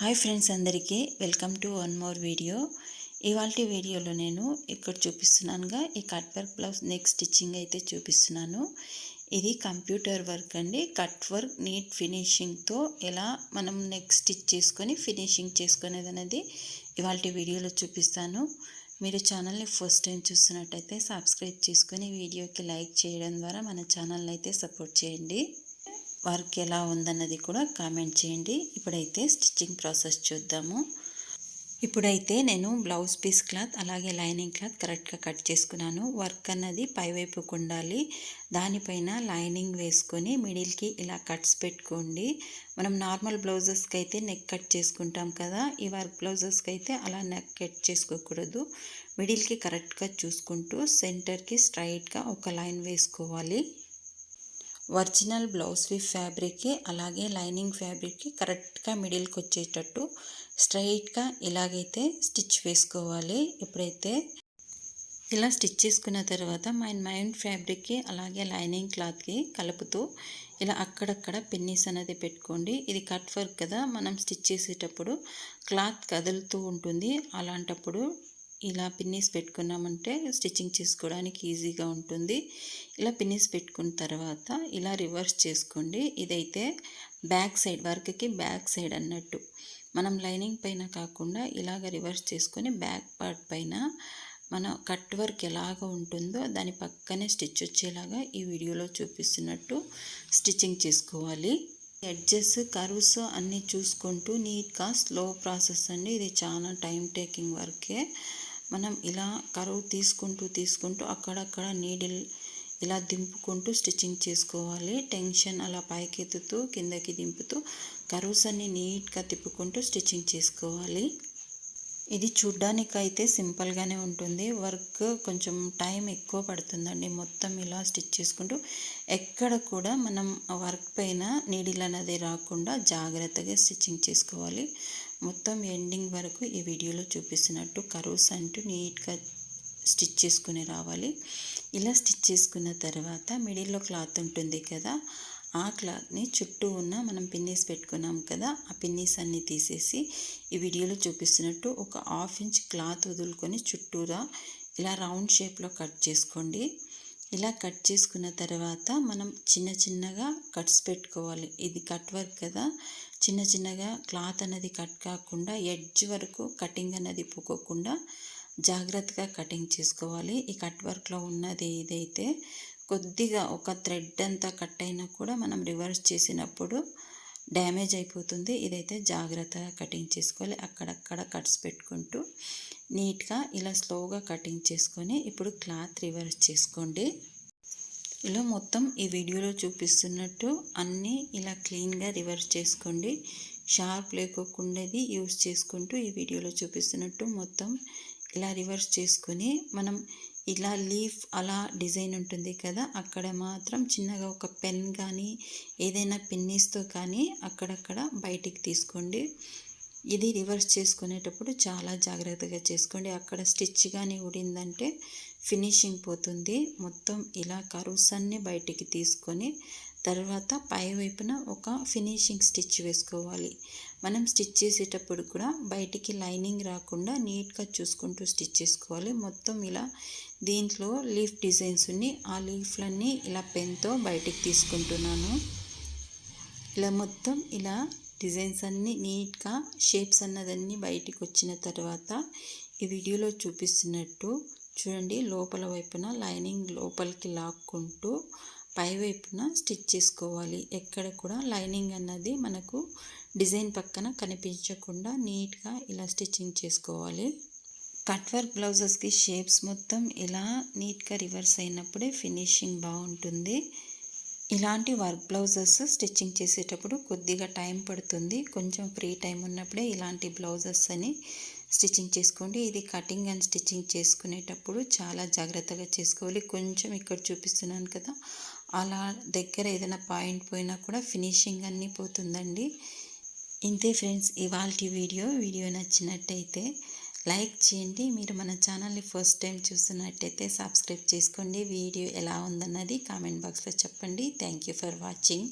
Hi friends అందరికీ welcome to one more video. ఇవాళ వీడియోలో నేను ఇక్కడ చూపిస్తున్నానుగా ఈ cut work blouse neck stitching అయితే చూపిస్తున్నాను. ఇది కంప్యూటర్ వర్క్ అండి. కట్ వర్క్ నీట్ ఫినిషింగ్తో ఎలా మనం నెక్ స్టిచ్ చేసుకొని ఫినిషింగ్ చేసుకునేది అనేది ఇవాళ వీడియోలో చూపిస్తాను. మీరు ఛానల్ని ఫస్ట్ టైం చూస్తున్నట్టయితే సబ్స్క్రైబ్ చేసుకొని వీడియోకి లైక్ చేయడం ద్వారా మన ఛానల్ని అయితే సపోర్ట్ చేయండి. వర్క్ ఎలా ఉందన్నది కూడా కామెంట్ చేయండి. ఇప్పుడైతే స్టిచ్చింగ్ ప్రాసెస్ చూద్దాము. ఇప్పుడైతే నేను బ్లౌజ్ పీస్ క్లాత్ అలాగే లైనింగ్ క్లాత్ కరెక్ట్గా కట్ చేసుకున్నాను. వర్క్ అన్నది పైవైపుకు ఉండాలి దానిపైన లైనింగ్ వేసుకొని మిడిల్కి ఇలా కట్స్ పెట్టుకోండి. మనం నార్మల్ బ్లౌజెస్కి అయితే నెక్ కట్ చేసుకుంటాం కదా ఈ వర్క్ బ్లౌజెస్కి అయితే అలా నెక్ కట్ చేసుకోకూడదు. మిడిల్కి కరెక్ట్గా చూసుకుంటూ సెంటర్కి స్ట్రైట్గా ఒక లైన్ వేసుకోవాలి. ఒరిజినల్ బ్లౌజ్ వి ఫ్యాబ్రిక్కి అలాగే లైనింగ్ ఫ్యాబ్రిక్కి కరెక్ట్గా మిడిల్కి వచ్చేటట్టు స్ట్రైట్గా ఇలాగైతే స్టిచ్ వేసుకోవాలి. ఎప్పుడైతే ఇలా స్టిచ్ చేసుకున్న తర్వాత మైన్ మైండ్ ఫ్యాబ్రిక్కి అలాగే లైనింగ్ క్లాత్కి కలుపుతూ ఇలా అక్కడక్కడ పిన్నీస్ అనేది పెట్టుకోండి. ఇది కట్ వర్క్ కదా మనం స్టిచ్ చేసేటప్పుడు క్లాత్ కదులుతూ ఉంటుంది. అలాంటప్పుడు ఇలా పిన్నీస్ పెట్టుకున్నామంటే స్టిచ్చింగ్ చేసుకోవడానికి ఈజీగా ఉంటుంది. ఇలా పిన్నీస్ పెట్టుకున్న తర్వాత ఇలా రివర్స్ చేసుకోండి. ఇదైతే బ్యాక్ సైడ్ వర్క్కి బ్యాక్ సైడ్ అన్నట్టు. మనం లైనింగ్ పైన కాకుండా ఇలాగ రివర్స్ చేసుకొని బ్యాక్ పార్ట్ పైన మన కట్ వర్క్ ఎలాగ ఉంటుందో దాని పక్కనే స్టిచ్ వచ్చేలాగా ఈ వీడియోలో చూపిస్తున్నట్టు స్టిచ్చింగ్ చేసుకోవాలి. ఎడ్జెస్ కర్వ్స్ అన్నీ చూసుకుంటూ నీట్గా స్లో ప్రాసెస్ అండి. ఇది చాలా టైం టేకింగ్ వర్కే. మనం ఇలా కరువు తీసుకుంటూ తీసుకుంటూ అక్కడక్కడ నీడిల్ ఇలా దింపుకుంటూ స్టిచ్చింగ్ చేసుకోవాలి. టెన్షన్ అలా పైకెత్తుతూ కిందకి దింపుతూ కరువుస్ అన్ని నీట్గా తిప్పుకుంటూ స్టిచ్చింగ్ చేసుకోవాలి. ఇది చూడ్డానికైతే సింపుల్గానే ఉంటుంది. వర్క్ కొంచెం టైం ఎక్కువ పడుతుందండి. మొత్తం ఇలా స్టిచ్ చేసుకుంటూ ఎక్కడ కూడా మనం వర్క్ పైన నీడిల్ అనేది రాకుండా జాగ్రత్తగా స్టిచ్చింగ్ చేసుకోవాలి. మొత్తం ఎండింగ్ వరకు ఈ వీడియోలో చూపిస్తున్నట్టు కరోస్ అంటూ నీట్గా స్టిచ్ చేసుకుని రావాలి. ఇలా స్టిచ్ చేసుకున్న తర్వాత మిడిల్లో క్లాత్ ఉంటుంది కదా ఆ క్లాత్ని చుట్టూ ఉన్న మనం పిన్నీస్ పెట్టుకున్నాం కదా ఆ పిన్నీస్ అన్నీ తీసేసి ఈ వీడియోలో చూపిస్తున్నట్టు ఒక హాఫ్ ఇంచ్ క్లాత్ వదులుకొని చుట్టూరా ఇలా రౌండ్ షేప్లో కట్ చేసుకోండి. ఇలా కట్ చేసుకున్న తర్వాత మనం చిన్న చిన్నగా కట్స్ పెట్టుకోవాలి. ఇది కట్ వర్క్ కదా చిన్న చిన్నగా క్లాత్ అనేది కట్ కాకుండా ఎడ్జ్ వరకు కటింగ్ అనేది పోకోకుండా జాగ్రత్తగా కటింగ్ చేసుకోవాలి. ఈ కట్ వర్క్లో ఉన్నది ఏదైతే కొద్దిగా ఒక థ్రెడ్ అంతా కట్ అయినా కూడా మనం రివర్స్ చేసినప్పుడు డ్యామేజ్ అయిపోతుంది. ఇదైతే జాగ్రత్తగా కటింగ్ చేసుకోవాలి. అక్కడక్కడ కట్స్ పెట్టుకుంటూ నీట్గా ఇలా స్లోగా కటింగ్ చేసుకొని ఇప్పుడు క్లాత్ రివర్స్ చేసుకోండి. ఇలా మొత్తం ఈ వీడియోలో చూపిస్తున్నట్టు అన్నీ ఇలా క్లీన్గా రివర్స్ చేసుకోండి. షార్ప్ లేకోకుండాది యూస్ చేసుకుంటూ ఈ వీడియోలో చూపిస్తున్నట్టు మొత్తం ఇలా రివర్స్ చేసుకొని మనం ఇలా లీఫ్ అలా డిజైన్ ఉంటుంది కదా అక్కడ మాత్రం చిన్నగా ఒక పెన్ కానీ ఏదైనా పిన్నీస్తో కానీ అక్కడక్కడ బయటికి తీసుకోండి. ఇది రివర్స్ చేసుకునేటప్పుడు చాలా జాగ్రత్తగా చేసుకోండి. అక్కడ స్టిచ్ కానీ ఉడిందంటే ఫినిషింగ్ పోతుంది. మొత్తం ఇలా కరువుస్ అన్నీ బయటికి తీసుకొని తర్వాత పై వైపున ఒక ఫినిషింగ్ స్టిచ్ వేసుకోవాలి. మనం స్టిచ్ చేసేటప్పుడు కూడా బయటికి లైనింగ్ రాకుండా నీట్గా చూసుకుంటూ స్టిచ్ చేసుకోవాలి. మొత్తం ఇలా దీంట్లో లీఫ్ డిజైన్స్ ఉన్నాయి ఆ లీఫ్లన్నీ ఇలా పెన్తో బయటికి తీసుకుంటున్నాను. ఇలా మొత్తం ఇలా డిజైన్స్ అన్నీ నీట్గా షేప్స్ అన్నదన్నీ బయటికి వచ్చిన తర్వాత ఈ వీడియోలో చూపిస్తున్నట్టు చూడండి లోపల వైపున లైనింగ్ లోపలికి లాక్కుంటూ పై వైపున స్టిచ్ చేసుకోవాలి. ఎక్కడ కూడా లైనింగ్ అన్నది మనకు డిజైన్ పక్కన కనిపించకుండా నీట్గా ఇలా స్టిచ్చింగ్ చేసుకోవాలి. కట్ వర్క్ బ్లౌజెస్కి షేప్స్ మొత్తం ఇలా నీట్గా రివర్స్ అయినప్పుడే ఫినిషింగ్ బాగుంటుంది. ఇలాంటి వర్క్ బ్లౌజెస్ స్టిచ్చింగ్ చేసేటప్పుడు కొద్దిగా టైం పడుతుంది. కొంచెం ఫ్రీ టైం ఉన్నప్పుడే ఇలాంటి బ్లౌజెస్ అని స్టిచ్చింగ్ చేసుకోండి. ఇది కటింగ్ అండ్ స్టిచ్చింగ్ చేసుకునేటప్పుడు చాలా జాగ్రత్తగా చేసుకోవాలి. కొంచెం ఇక్కడ చూపిస్తున్నాను కదా. అలా దగ్గర ఏదైనా పాయింట్ పోయినా కూడా ఫినిషింగ్ అన్నీ పోతుందండి. ఇంతే ఫ్రెండ్స్ ఇవాళ వీడియో. వీడియో నచ్చినట్టయితే లైక్ చేయండి. మీరు మన ఛానల్ని ఫస్ట్ టైం చూస్తున్నట్టయితే సబ్స్క్రైబ్ చేసుకోండి. వీడియో ఎలా ఉందన్నది కామెంట్ బాక్స్లో చెప్పండి. Thank you for watching.